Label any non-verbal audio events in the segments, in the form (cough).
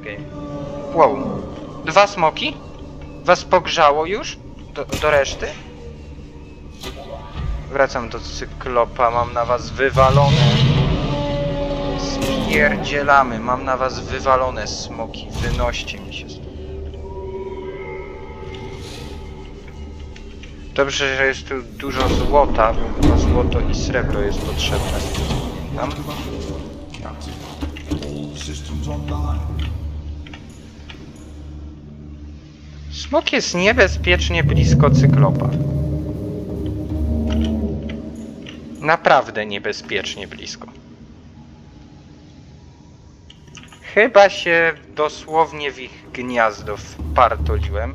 Okej. Wow. Dwa smoki? Was pogrzało już? Do, do reszty? Wracam do cyklopa, mam na was wywalone. Spierdzielamy, mam na was wywalone smoki. Wynoście mi się stąd. Dobrze, że jest tu dużo złota, bo chyba złoto i srebro jest potrzebne. z tego co Pamiętam. Captain, all systems online. Smok jest niebezpiecznie blisko cyklopa. Naprawdę niebezpiecznie blisko. Chyba się dosłownie w ich gniazdo wpartoliłem.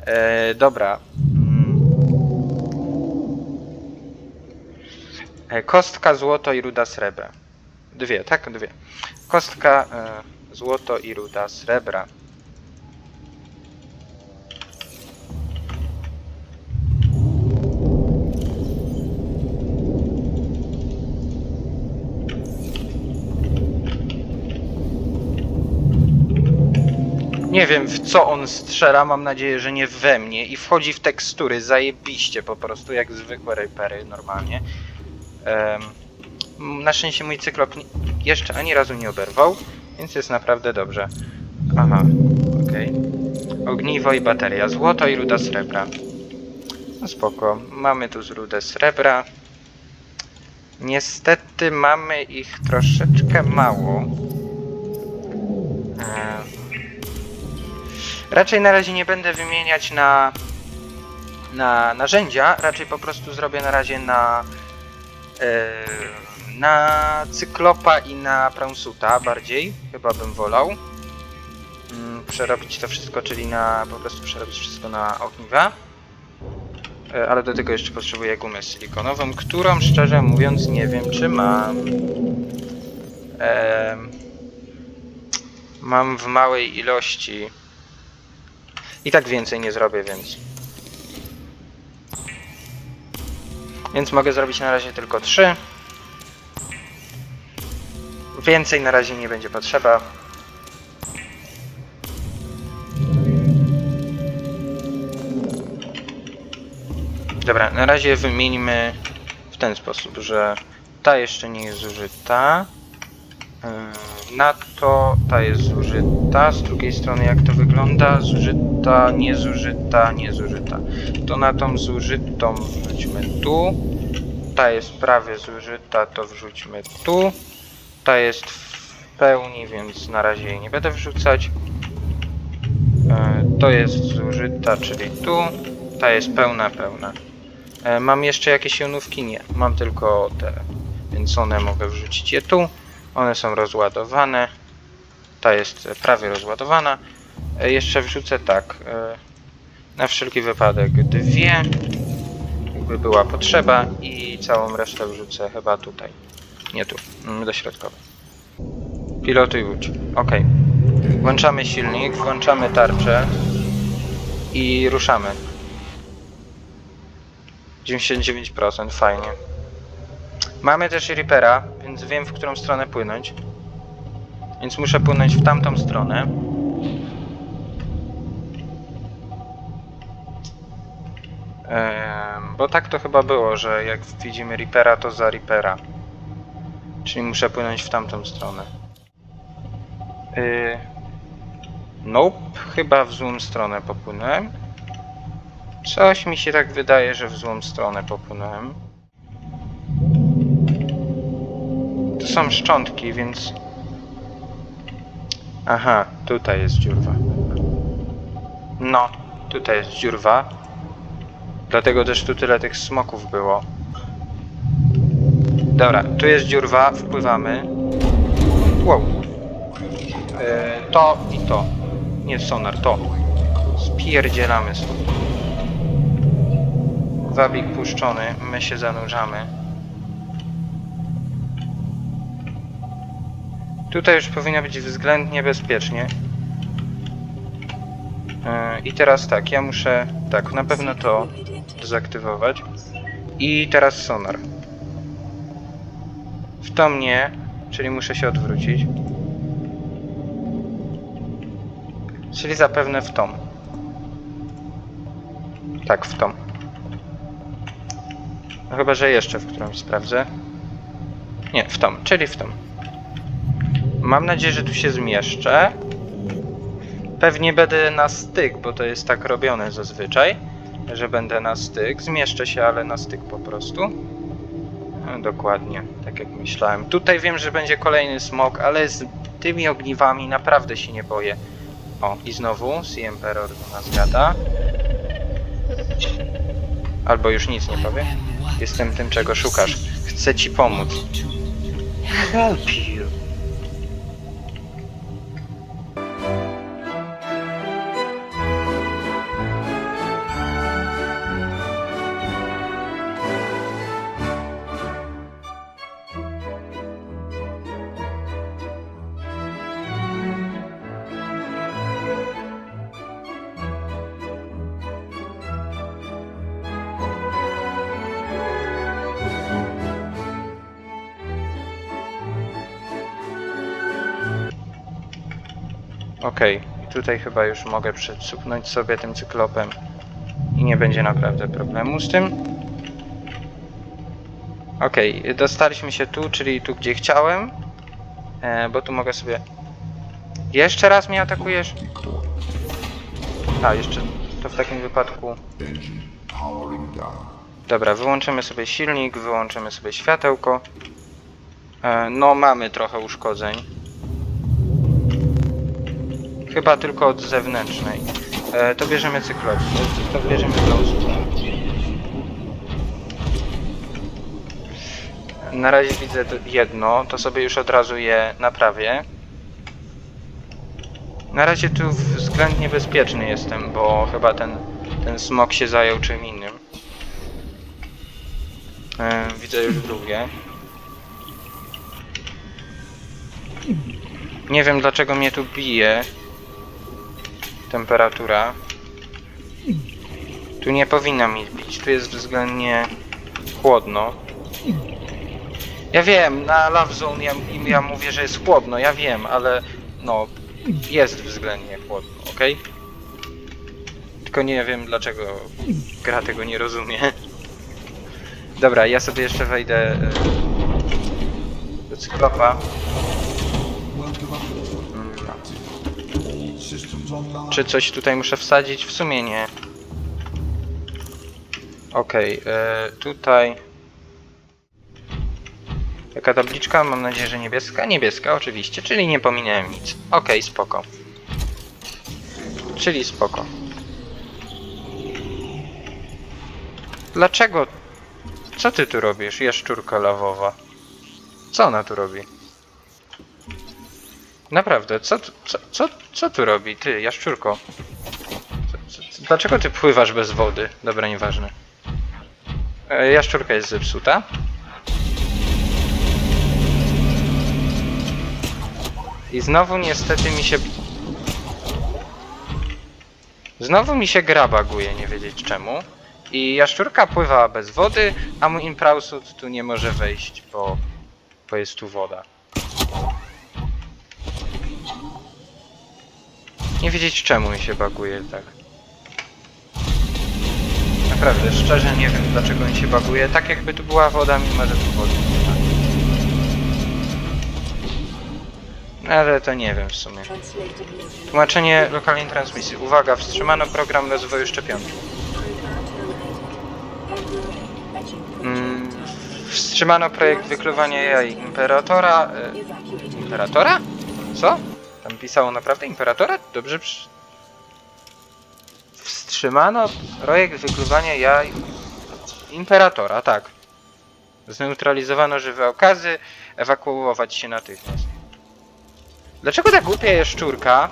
E, dobra. Mm. E, kostka, złoto i ruda srebra. Dwie, tak? Dwie. Kostka, e, złoto i ruda srebra. Nie wiem w co on strzela, mam nadzieję, że nie we mnie i wchodzi w tekstury zajebiście po prostu, jak zwykłe rejpery normalnie. Em, na szczęście mój cyklop ni- jeszcze ani razu nie oberwał, więc jest naprawdę dobrze. Aha, okej. Ogniwo i bateria, złoto i ruda srebra. No spoko, mamy tu z rudę srebra. Niestety mamy ich troszeczkę mało. Em, Raczej na razie nie będę wymieniać na, na narzędzia, raczej po prostu zrobię na razie na e, na cyklopa i na Praunsuta bardziej, chyba bym wolał. Mm, Przerobić to wszystko, czyli na po prostu przerobić wszystko na ogniwa. E, Ale do tego jeszcze potrzebuję gumę silikonową, którą szczerze mówiąc nie wiem czy mam. Mam w małej ilości. I tak więcej nie zrobię, więc. Więc mogę zrobić na razie tylko trzy. Więcej na razie nie będzie potrzeba. Dobra, na razie wymieńmy w ten sposób, że ta jeszcze nie jest zużyta. Yy, Na to ta jest zużyta. Z drugiej strony jak to wygląda? Zużyta, niezużyta, niezużyta. To na tą zużytą wrzućmy tu. Ta jest prawie zużyta, to wrzućmy tu. Ta jest w pełni, więc na razie jej nie będę wrzucać. Yy, To jest zużyta, czyli tu. Ta jest pełna, pełna. E, Mam jeszcze jakieś jonówki? Nie. Mam tylko te, więc one mogę wrzucić je tu. One są rozładowane. Ta jest prawie rozładowana. E, Jeszcze wrzucę tak. e, Na wszelki wypadek dwie. Jakby była potrzeba. I całą resztę wrzucę chyba tutaj. Nie tu. mm, Do środkowej. Pilotuj łódź. Ok. Włączamy silnik, włączamy tarczę. I ruszamy. 99%, fajnie. Mamy też Reapera, więc wiem w którą stronę płynąć. Więc muszę płynąć w tamtą stronę. Bo tak to chyba było, że jak widzimy Reapera, to za Reapera. Czyli muszę płynąć w tamtą stronę. Yy... Nope, chyba w złą stronę popłynąłem. Coś mi się tak wydaje, że w złą stronę popłynąłem. Są szczątki, więc... Aha, tutaj jest dziurwa. No, tutaj jest dziurwa. Dlatego też tu tyle tych smoków było. Dobra, tu jest dziurwa, wpływamy. Wow. E, to i to. Nie sonar, to. Spierdzielamy stąd. Wabik puszczony, my się zanurzamy. Tutaj już powinno być względnie bezpiecznie. Yy, I teraz tak, ja muszę tak, na pewno to dezaktywować. I teraz sonar. W to mnie, czyli muszę się odwrócić. Czyli zapewne w tą. Tak, w tą. No chyba, że jeszcze w którąś sprawdzę. Nie, w tą, czyli w tą. Mam nadzieję, że tu się zmieszczę. Pewnie będę na styk, bo to jest tak robione zazwyczaj, że będę na styk. Zmieszczę się, ale na styk po prostu. No, dokładnie, tak jak myślałem. Tutaj wiem, że będzie kolejny smok, ale z tymi ogniwami naprawdę się nie boję. O, i znowu Sea Emperor do nas gada. Albo już nic nie powie. Jestem tym, czego szukasz. Chcę ci pomóc. Help you. Tutaj chyba już mogę przecupnąć sobie tym cyklopem i nie będzie naprawdę problemu z tym. Okej, dostaliśmy się tu, czyli tu gdzie chciałem, e, bo tu mogę sobie... Jeszcze raz mnie atakujesz? A, jeszcze to w takim wypadku... Dobra, wyłączymy sobie silnik, wyłączymy sobie światełko. E, no, mamy trochę uszkodzeń. Chyba tylko od zewnętrznej. E, to bierzemy cyklop. To, bierzemy glowstone. Na razie widzę jedno, to sobie już od razu je naprawię. Na razie tu względnie bezpieczny jestem, bo chyba ten, ten smok się zajął czym innym. E, widzę już drugie. Nie wiem dlaczego mnie tu bije. Temperatura. Tu nie powinna mi bić, tu jest względnie chłodno. Ja wiem, na Love Zone ja, ja mówię, że jest chłodno, ja wiem, ale no, jest względnie chłodno, ok? Tylko nie wiem dlaczego gra tego nie rozumie. Dobra, ja sobie jeszcze wejdę e, do cyklopa. Czy coś tutaj muszę wsadzić? W sumie nie. Okej, e, tutaj. Jaka tabliczka? Mam nadzieję, że niebieska. Niebieska, oczywiście, czyli nie pominąłem nic. Okej, spoko. Czyli spoko. Dlaczego? Co ty tu robisz, jaszczurka lawowa? Co ona tu robi? Naprawdę, co, tu- co, co, co tu robi, ty, jaszczurko? Dlaczego ty pływasz bez wody? Dobra, nieważne. E, jaszczurka jest zepsuta. I znowu niestety mi się... Znowu mi się gra baguje, nie wiedzieć czemu. I jaszczurka pływa bez wody, a mój imprausut tu nie może wejść, bo, bo jest tu woda. Nie wiedzieć czemu mi się baguje tak. Naprawdę, szczerze nie wiem dlaczego mi się baguje. Tak jakby tu była woda, mimo że tu wody nie ma. Ale to nie wiem w sumie. Tłumaczenie lokalnej transmisji. Uwaga, wstrzymano program rozwoju szczepionki. Mm, wstrzymano projekt wykluwania jaj Imperatora. E, imperatora? Co? Pisało naprawdę Imperatora? Dobrze przy... Wstrzymano projekt wykluwania jaj Imperatora, tak. Zneutralizowano żywe okazy, ewakuować się natychmiast. Dlaczego ta głupia jaszczurka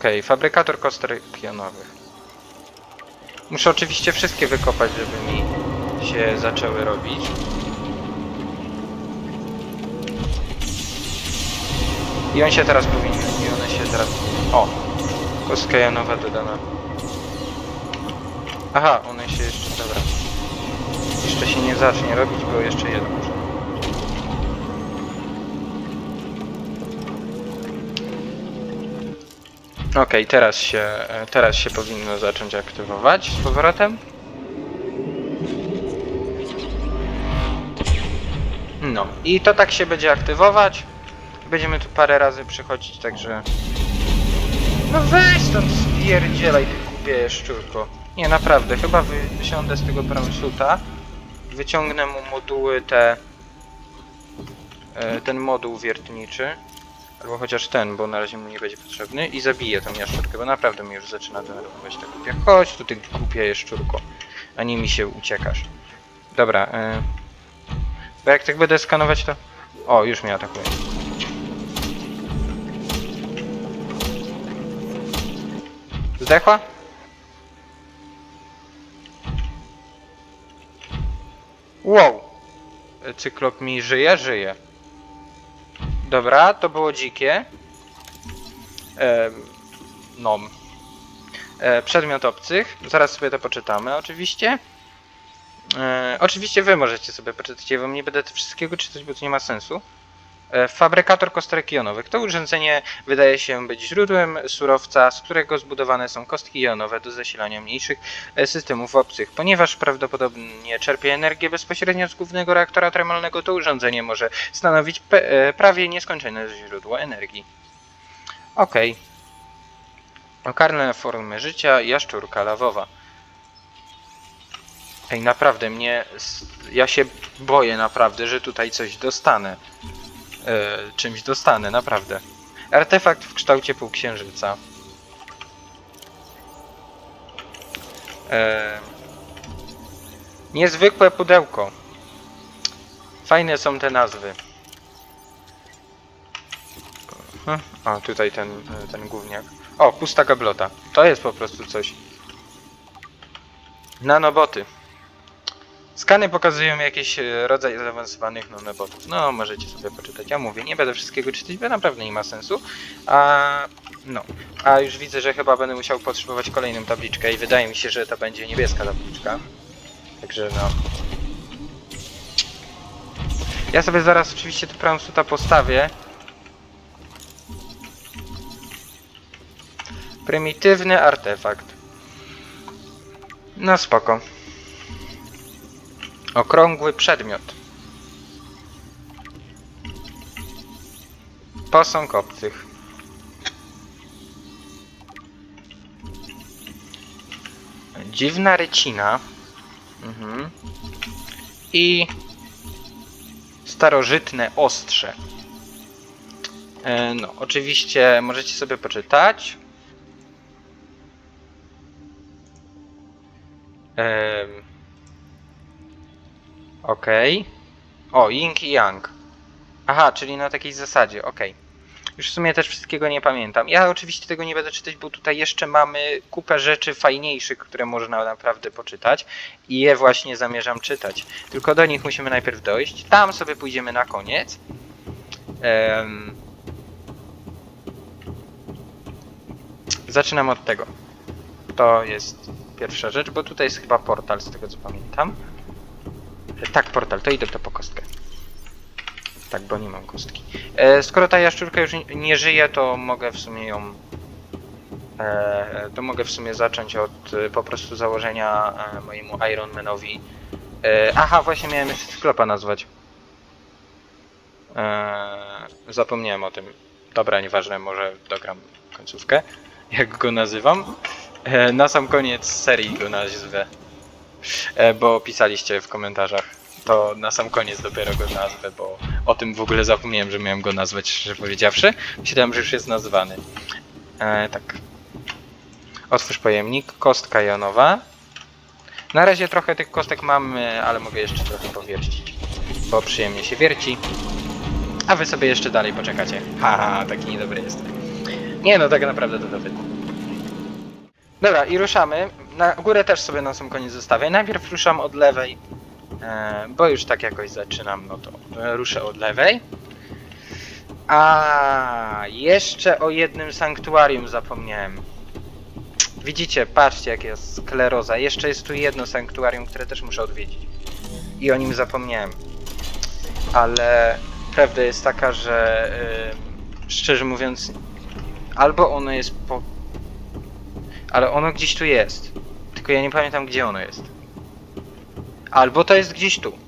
Okej, fabrykator kostek pionowych. Muszę oczywiście wszystkie wykopać, żeby mi się zaczęły robić. I on się teraz powinien, i one się teraz... O! Kostka janowa dodana. Aha, one się jeszcze, dobra. Jeszcze się nie zacznie robić, bo jeszcze jeden muszę. Okej, teraz się, teraz się powinno zacząć aktywować z powrotem. No, i to tak się będzie aktywować. Będziemy tu parę razy przychodzić, także... No weź stąd spierdzielaj, ty głupie jaszczurko. Nie, naprawdę, chyba wy- wysiądę z tego Brownsuita. Wyciągnę mu moduły te... E, ten moduł wiertniczy. Albo chociaż ten, bo na razie mu nie będzie potrzebny. I zabiję tą jaszczurkę, bo naprawdę mnie już zaczyna denerwować ta głupia. Chodź tu, ty głupia jaszczurko. A nie mi się uciekasz. Dobra, e... Bo jak tak będę skanować to... O, już mnie atakuje. Zdechła? Wow! Cyklop mi żyje? Żyje. Dobra, to było dzikie. Em, nom. E, przedmiot obcych. Zaraz sobie to poczytamy oczywiście. E, oczywiście wy możecie sobie poczytać, wam nie będę wszystkiego czytać, bo to nie ma sensu. E, fabrykator kostek jonowych. To urządzenie wydaje się być źródłem surowca, z którego zbudowane są kostki jonowe do zasilania mniejszych e, systemów obcych. Ponieważ prawdopodobnie czerpie energię bezpośrednio z głównego reaktora termalnego, to urządzenie może stanowić e, prawie nieskończone źródło energii. Okej. Lokalne formy życia, jaszczurka lawowa. Ej, naprawdę mnie. Ja się boję naprawdę, że tutaj coś dostanę. E, czymś dostanę, naprawdę. Artefakt w kształcie półksiężyca. E, niezwykłe pudełko. Fajne są te nazwy. Mhm. O, tutaj ten, ten gówniak. O, pusta gablota. To jest po prostu coś. Nanoboty. Skany pokazują jakiś e, rodzaj zaawansowanych nanobotów. No, możecie sobie poczytać. Ja mówię, nie będę wszystkiego czytać, bo naprawdę nie ma sensu. A no, a już widzę, że chyba będę musiał potrzebować kolejną tabliczkę i wydaje mi się, że to będzie niebieska tabliczka. Także no. Ja sobie zaraz oczywiście tu Pramsuta postawię. Prymitywny artefakt. No spoko. Okrągły przedmiot. Posąg obcych. Dziwna rycina. Mhm. I starożytne ostrze. E, no, oczywiście możecie sobie poczytać. Okej. O, Ying i Yang. Aha, czyli na takiej zasadzie, okej. Już w sumie też wszystkiego nie pamiętam. Ja oczywiście tego nie będę czytać, bo tutaj jeszcze mamy kupę rzeczy fajniejszych, które można naprawdę poczytać i je właśnie zamierzam czytać. Tylko do nich musimy najpierw dojść. Tam sobie pójdziemy na koniec. Em, Zaczynam od tego. To jest pierwsza rzecz, bo tutaj jest chyba portal, z tego co pamiętam. Tak, portal, to idę to po kostkę. Tak, bo nie mam kostki. E, skoro ta jaszczurka już nie- nie żyje, to mogę w sumie ją... E, to mogę w sumie zacząć od e, po prostu założenia e, mojemu Ironmanowi. E, aha, właśnie miałem jeszcze sklepa nazwać. E, zapomniałem o tym. Dobra, nieważne, może dogram końcówkę. Jak go nazywam. E, na sam koniec serii go nazwę. E, bo pisaliście w komentarzach. To na sam koniec dopiero go nazwę, bo o tym w ogóle zapomniałem, że miałem go nazwać, szczerze powiedziawszy. Myślałem, że już jest nazwany. E, tak. Otwórz pojemnik. Kostka jonowa. Na razie trochę tych kostek mamy, ale mogę jeszcze trochę powiercić. Bo przyjemnie się wierci. A wy sobie jeszcze dalej poczekacie. (laughs) Haha, taki niedobry jestem. Nie no, tak naprawdę to dosyć. Dobra, i ruszamy. Na górę też sobie na sam koniec zostawię. Najpierw ruszam od lewej, e, bo już tak jakoś zaczynam, no to e, ruszę od lewej. A, jeszcze o jednym sanktuarium zapomniałem. Widzicie, patrzcie jak jest skleroza. Jeszcze jest tu jedno sanktuarium, które też muszę odwiedzić. I o nim zapomniałem. Ale prawda jest taka, że yy, szczerze mówiąc, albo ono jest po. Ale ono gdzieś tu jest. Tylko ja nie pamiętam gdzie ono jest. Albo to jest gdzieś tu.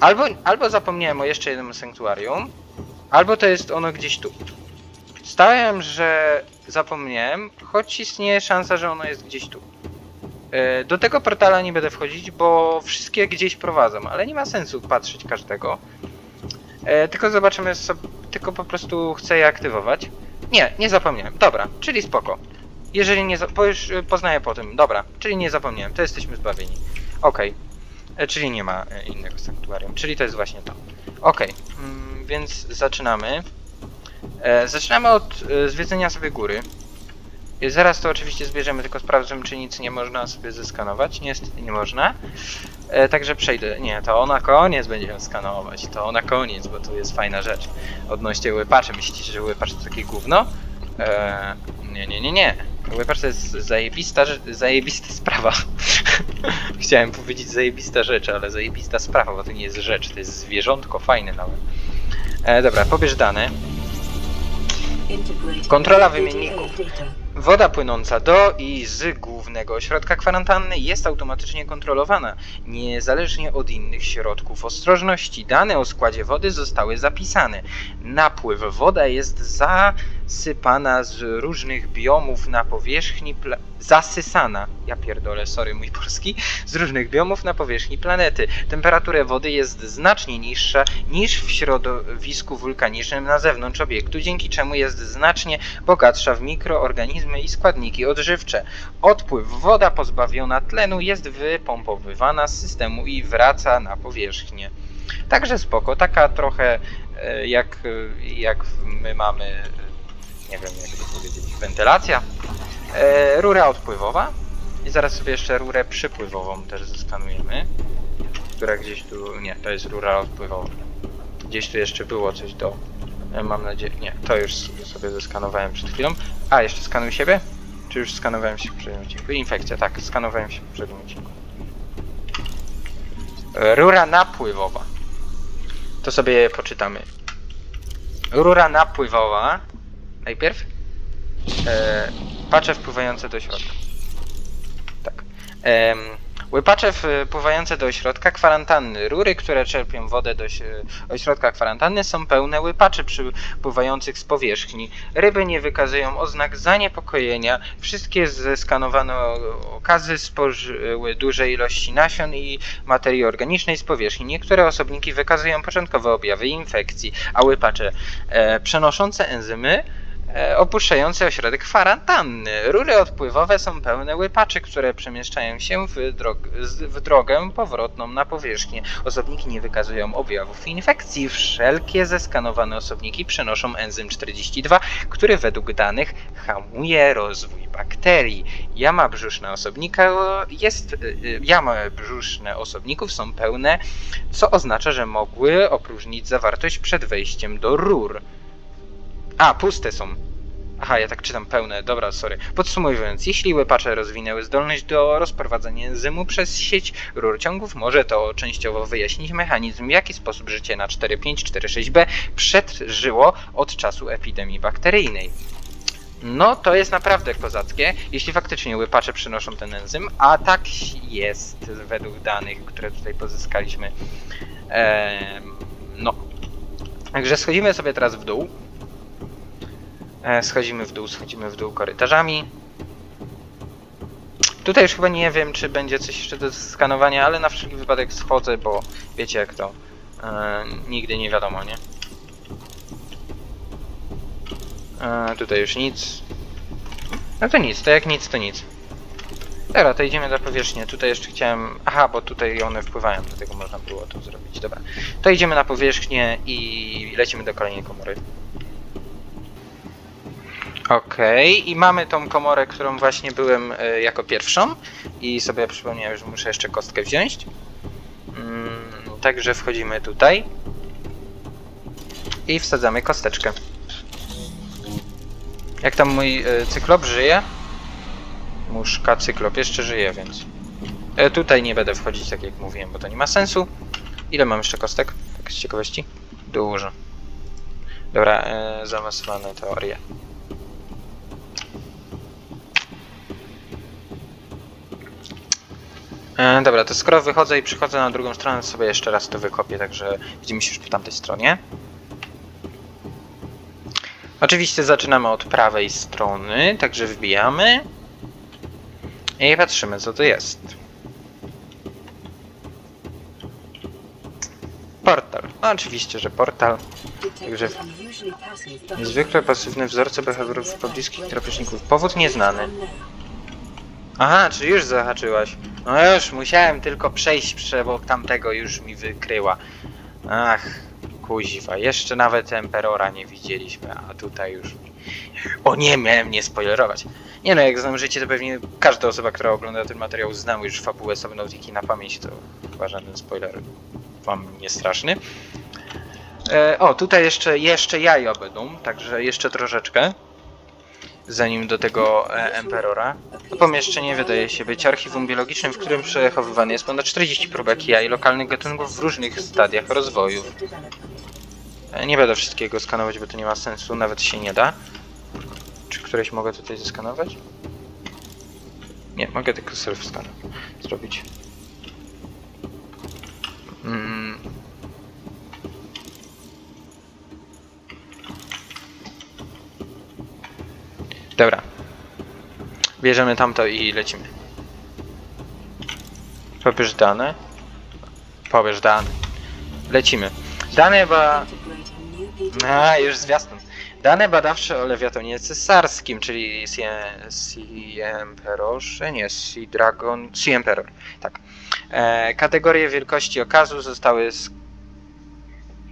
Albo, albo zapomniałem o jeszcze jednym sanktuarium, albo to jest ono gdzieś tu. Stałem, że zapomniałem, choć istnieje szansa, że ono jest gdzieś tu. E, Do tego portala nie będę wchodzić, bo wszystkie gdzieś prowadzą, ale nie ma sensu patrzeć każdego. E, Tylko zobaczymy sobie, tylko po prostu chcę je aktywować. Nie, nie zapomniałem. Dobra, czyli spoko. Jeżeli nie, bo już e, poznaję po tym. Dobra, czyli nie zapomniałem, to jesteśmy zbawieni. Okej. E, Czyli nie ma e, innego sanktuarium, czyli to jest właśnie to. Okej, mm, więc zaczynamy. E, zaczynamy od zwiedzenia sobie góry. Zaraz to oczywiście zbierzemy, tylko sprawdzę, czy nic nie można sobie zeskanować. Niestety nie można. E, także przejdę. Nie, to na koniec będziemy skanować. To na koniec, bo tu jest fajna rzecz. Odnośnie łypaczy. Myślicie, że łypacz to takie gówno? E, nie, nie, nie, nie. Łypacz to jest zajebista, zajebista sprawa. (laughs) Chciałem powiedzieć zajebista rzecz, ale zajebista sprawa, bo to nie jest rzecz, to jest zwierzątko fajne nawet. E, dobra, pobierz dane. Kontrola wymienników. Woda płynąca do i z głównego ośrodka kwarantanny jest automatycznie kontrolowana, niezależnie od innych środków ostrożności. Dane o składzie wody zostały zapisane. Napływ woda jest zasypana z różnych biomów na powierzchni pla- zasysana, ja pierdolę, sorry mój polski, z różnych biomów na powierzchni planety. Temperatura wody jest znacznie niższa niż w środowisku wulkanicznym na zewnątrz obiektu, dzięki czemu jest znacznie bogatsza w mikroorganizmy i składniki odżywcze. Odpływ woda pozbawiona tlenu jest wypompowywana z systemu i wraca na powierzchnię. Także spoko, taka trochę e, jak, e, jak my mamy, nie wiem jak to powiedzieć, wentylacja. E, rura odpływowa i zaraz sobie jeszcze rurę przypływową też zeskanujemy, która gdzieś tu, nie, to jest rura odpływowa. Gdzieś tu jeszcze było coś do, e, mam nadzieję, nie, to już sobie zeskanowałem przed chwilą. A, jeszcze skanuj siebie? Czy już skanowałem się w poprzednim odcinku? Infekcja, tak, skanowałem się w poprzednim odcinku. E, Rura napływowa. To sobie poczytamy. Rura napływowa. Najpierw. E, wpływające do środka. Tak. Em, łypacze wpływające do ośrodka kwarantanny. Rury, które czerpią wodę do ośrodka kwarantanny są pełne łypaczy przypływających z powierzchni. Ryby nie wykazują oznak zaniepokojenia. Wszystkie zeskanowane okazy spożyły duże ilości nasion i materii organicznej z powierzchni. Niektóre osobniki wykazują początkowe objawy infekcji, a łypacze e, przenoszące enzymy e, opuszczające ośrodek kwarantanny. Rury odpływowe są pełne łypaczy, które przemieszczają się w, drog- w drogę powrotną na powierzchnię. Osobniki nie wykazują objawów infekcji. Wszelkie zeskanowane osobniki przenoszą enzym 42, który według danych hamuje rozwój bakterii. Jama brzuszna osobnika jest, y, y, jamy brzuszne osobników są pełne, co oznacza, że mogły opróżnić zawartość przed wejściem do rur. A, puste są. Aha, ja tak czytam pełne, dobra, sorry. Podsumowując, jeśli łypacze rozwinęły zdolność do rozprowadzania enzymu przez sieć rurciągów, może to częściowo wyjaśnić mechanizm, w jaki sposób życie na 4.5.4.6b przeżyło od czasu epidemii bakteryjnej. No, to jest naprawdę kozackie, jeśli faktycznie łypacze przynoszą ten enzym, a tak jest według danych, które tutaj pozyskaliśmy. Em, no. Także schodzimy sobie teraz w dół. E, Schodzimy w dół, schodzimy w dół korytarzami. Tutaj już chyba nie wiem, czy będzie coś jeszcze do skanowania, ale na wszelki wypadek schodzę, bo wiecie jak to. E, nigdy nie wiadomo, nie? E, tutaj już nic. No to nic, to jak nic, to nic. Dobra, to idziemy na powierzchnię. Tutaj jeszcze chciałem... Aha, bo tutaj one wpływają, dlatego można było to zrobić. Dobra. To idziemy na powierzchnię i lecimy do kolejnej komory. Okej, i mamy tą komorę, którą właśnie byłem e, jako pierwszą i sobie przypomniałem, że muszę jeszcze kostkę wziąć. Mm, także wchodzimy tutaj. I wsadzamy kosteczkę. Jak tam mój e, cyklop żyje? Muszka cyklop jeszcze żyje, więc... E, tutaj nie będę wchodzić, tak jak mówiłem, bo to nie ma sensu. Ile mam jeszcze kostek? Tak z ciekawości? Dużo. Dobra, e, zaawansowane teorie. E, dobra, to skoro wychodzę i przychodzę na drugą stronę, to sobie jeszcze raz to wykopię, także widzimy się już po tamtej stronie. Oczywiście zaczynamy od prawej strony, także wbijamy. I patrzymy, co to jest. Portal. No, oczywiście, że portal. Także niezwykle pasywny wzorce behawiorów pobliskich drapieżników. Powód nieznany. Aha, czy już zahaczyłaś? No już, musiałem tylko przejść przebok tamtego, już mi wykryła. Ach, kuźwa, jeszcze nawet Emperora nie widzieliśmy, a tutaj już... O nie, miałem nie spoilerować. Nie no, jak znam życie, to pewnie każda osoba, która ogląda ten materiał, znał już fabułę Subnautiki na pamięć, to chyba żaden spoiler wam nie straszny. E, o, tutaj jeszcze, jeszcze jaja będą, także jeszcze troszeczkę. Zanim do tego e, Emperora. To pomieszczenie wydaje się być archiwum biologicznym, w którym przechowywany jest ponad 40 próbek jaj lokalnych gatunków w różnych stadiach rozwoju. E, Nie będę wszystkiego skanować, bo to nie ma sensu, nawet się nie da. Czy któreś mogę tutaj zeskanować? Nie, mogę tylko self-scan zrobić. Dobra. Bierzemy tamto i lecimy. Pobierz dane. Pobierz dane. Lecimy. Dane ba... A, już zwiastun. Dane badawcze o lewiatonie cesarskim, czyli Sea nie, Sea Dragon, Sea Emperor, tak. E, kategorie wielkości okazu zostały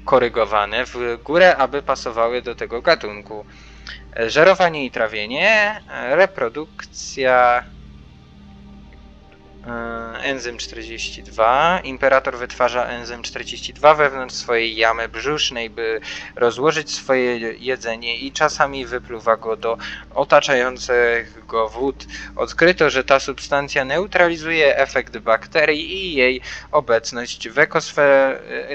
skorygowane w górę, aby pasowały do tego gatunku. Żerowanie i trawienie, e, reprodukcja, enzym 42. Imperator wytwarza enzym 42 wewnątrz swojej jamy brzusznej, by rozłożyć swoje jedzenie i czasami wypluwa go do otaczających go wód. Odkryto, że ta substancja neutralizuje efekt bakterii i jej obecność w,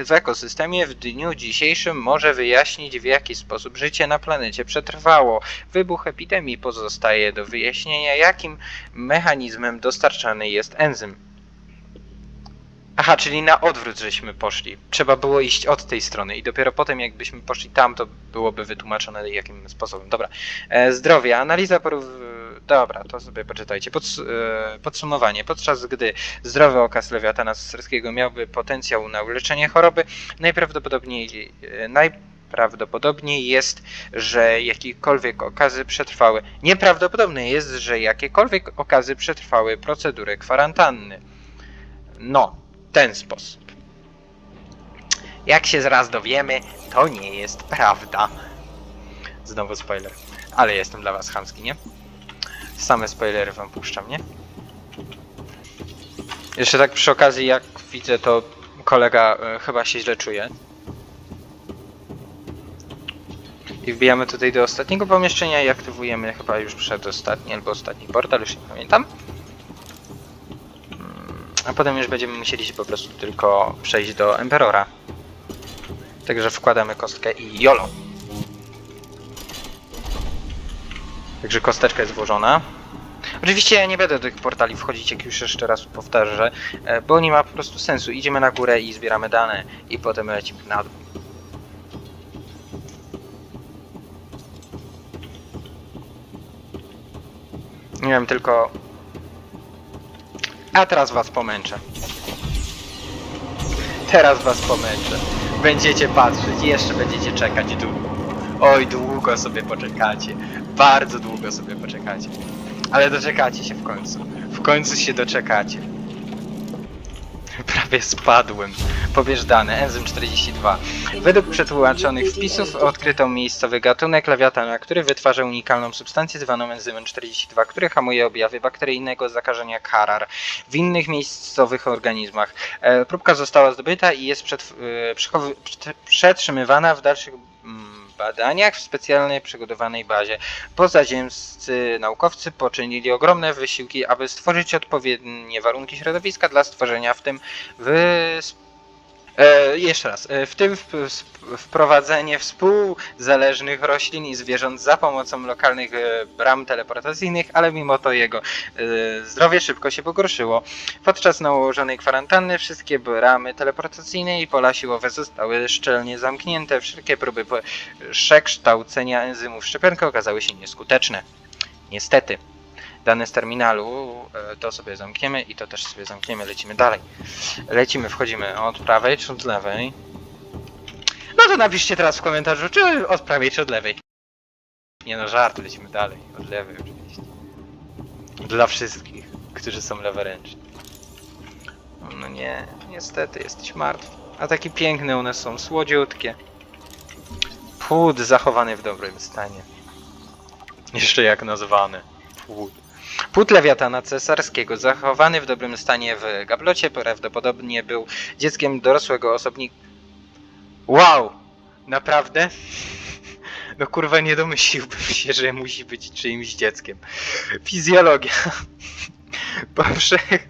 w ekosystemie w dniu dzisiejszym może wyjaśnić, w jaki sposób życie na planecie przetrwało. Wybuch epidemii pozostaje do wyjaśnienia, jakim mechanizmem dostarczany jest enzym. Aha, czyli na odwrót żeśmy poszli. Trzeba było iść od tej strony i dopiero potem jakbyśmy poszli tam, to byłoby wytłumaczone jakim sposobem. Dobra. E, zdrowie, analiza porów... Dobra, to sobie poczytajcie. E, podsumowanie. Podczas gdy zdrowy okaz lewiatana ceserskiego miałby potencjał na uleczenie choroby, najprawdopodobniej, e, najprawdopodobniej jest, że jakiekolwiek okazy przetrwały. Nieprawdopodobne jest, że jakiekolwiek okazy przetrwały procedurę kwarantanny. No, ten sposób. Jak się zaraz dowiemy, to nie jest prawda. Znowu spoiler. Ale jestem dla was chamski, nie? Same spoilery wam puszczam, nie? Jeszcze tak przy okazji, jak widzę, to kolega e, chyba się źle czuje. I wbijamy tutaj do ostatniego pomieszczenia i aktywujemy chyba już przedostatni albo ostatni portal, już nie pamiętam. Mm, A potem już będziemy musieli się po prostu tylko przejść do Emperora. Także wkładamy kostkę i YOLO. Także kosteczka jest włożona. Oczywiście ja nie będę do tych portali wchodzić, jak już jeszcze raz powtarzę, e, bo nie ma po prostu sensu. Idziemy na górę i zbieramy dane i potem lecimy na dół. Nie tylko... A teraz was pomęczę. Teraz was pomęczę. Będziecie patrzeć jeszcze będziecie czekać długo. Oj, długo sobie poczekacie. Bardzo długo sobie poczekacie. Ale doczekacie się w końcu. W końcu się doczekacie. Prawie spadłem. Pobierz dane. Enzym 42. Według przetłumaczonych wpisów odkryto miejscowy gatunek lewiatana, który wytwarza unikalną substancję zwaną enzymem 42, który hamuje objawy bakteryjnego zakażenia karar w innych miejscowych organizmach. E, próbka została zdobyta i jest e, przetrzymywana w dalszych mm, badaniach w specjalnej przygotowanej bazie. Pozaziemscy naukowcy poczynili ogromne wysiłki, aby stworzyć odpowiednie warunki środowiska dla stworzenia w tym wysp... E, jeszcze raz. E, w tym wprowadzenie współzależnych roślin i zwierząt za pomocą lokalnych e, bram teleportacyjnych, ale mimo to jego zdrowie szybko się pogorszyło. Podczas nałożonej kwarantanny wszystkie bramy teleportacyjne i pola siłowe zostały szczelnie zamknięte. Wszelkie próby przekształcenia enzymów szczepionka okazały się nieskuteczne. Niestety. Dane z terminalu e, to sobie zamkniemy i to też sobie zamkniemy. Lecimy dalej. Lecimy, wchodzimy od prawej czy od lewej. No to napiszcie teraz w komentarzu, czy od prawej czy od lewej. Nie no, żart, lecimy dalej. Od lewej oczywiście. Dla wszystkich, którzy są leworęczni. No nie, niestety jesteś martwy. A takie piękne one są, słodziutkie. Płód zachowany w dobrym stanie. Jeszcze jak nazwany. Płód. Płód lewiatana cesarskiego, zachowany w dobrym stanie w gablocie, prawdopodobnie był dzieckiem dorosłego osobnika. Wow! Naprawdę? (laughs) No kurwa, nie domyśliłbym się, że musi być czyimś dzieckiem. Fizjologia. (laughs) Powszech...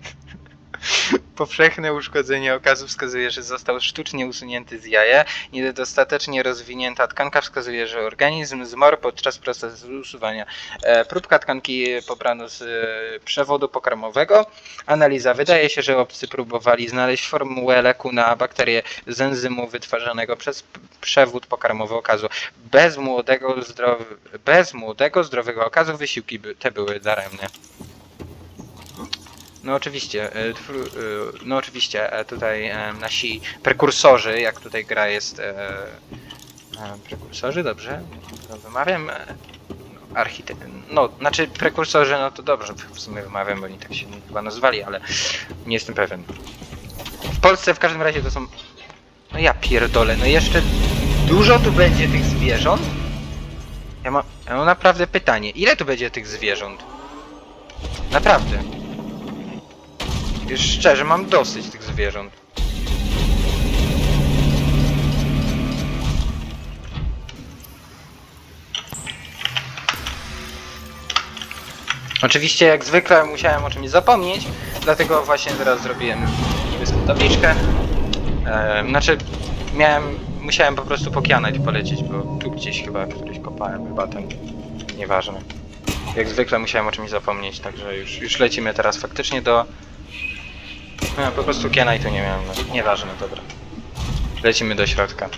Powszechne uszkodzenie okazu wskazuje, że został sztucznie usunięty z jaja. Niedostatecznie rozwinięta tkanka wskazuje, że organizm zmarł podczas procesu usuwania. E, próbka tkanki pobrano z e, przewodu pokarmowego. Analiza. Wydaje się, że obcy próbowali znaleźć formułę leku na bakterię z enzymu wytwarzanego przez przewód pokarmowy okazu. Bez młodego, zdrowy, bez młodego zdrowego okazu wysiłki by, te były daremne. No oczywiście, e, e, no oczywiście e, tutaj nasi prekursorzy, jak tutaj gra jest prekursorzy, dobrze? To wymawiam? No, Archite... No, znaczy prekursorzy, no to dobrze w sumie wymawiam, bo oni tak się chyba nazwali, ale nie jestem pewien. W Polsce w każdym razie to są... No ja pierdolę, no jeszcze dużo tu będzie tych zwierząt? Ja mam, ja mam naprawdę pytanie, ile tu będzie tych zwierząt? Naprawdę. Już szczerze, mam dosyć tych zwierząt. Oczywiście, jak zwykle, musiałem o czymś zapomnieć, dlatego właśnie teraz zrobiłem niebieską tabliczkę. E, znaczy, miałem, musiałem po prostu po kianać polecieć, bo tu gdzieś chyba któryś kopałem, chyba ten, nieważne. Jak zwykle musiałem o czymś zapomnieć, także już, już lecimy teraz faktycznie do... No, po prostu kiana i tu nie miałem, no, nieważne, dobra. Lecimy do środka.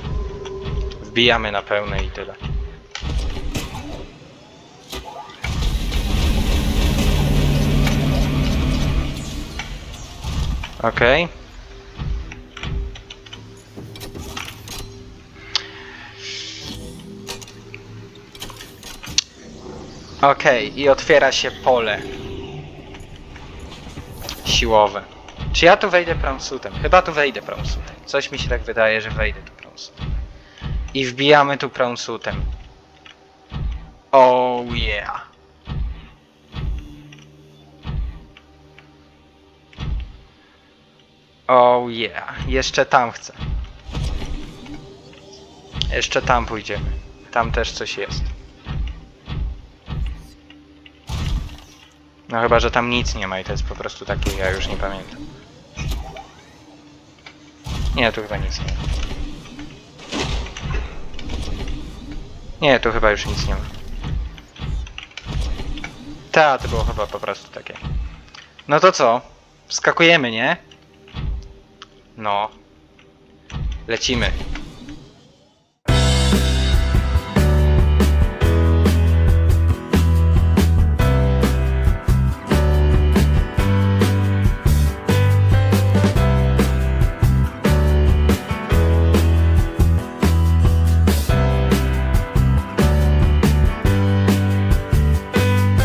Wbijamy na pełne i tyle. Okej. Okej, i otwiera się pole. Siłowe. Czy ja tu wejdę pronsutem? Chyba tu wejdę pronsutem. Coś mi się tak wydaje, że wejdę tu pronsutem. I wbijamy tu pronsutem. Oh yeah. Oh yeah. Jeszcze tam chcę. Jeszcze tam pójdziemy. Tam też coś jest. No chyba, że tam nic nie ma i to jest po prostu takie, ja już nie pamiętam. Nie, tu chyba nic nie ma. Nie, tu chyba już nic nie ma. Ta, to było chyba po prostu takie. No to co? Wskakujemy, nie? No. Lecimy.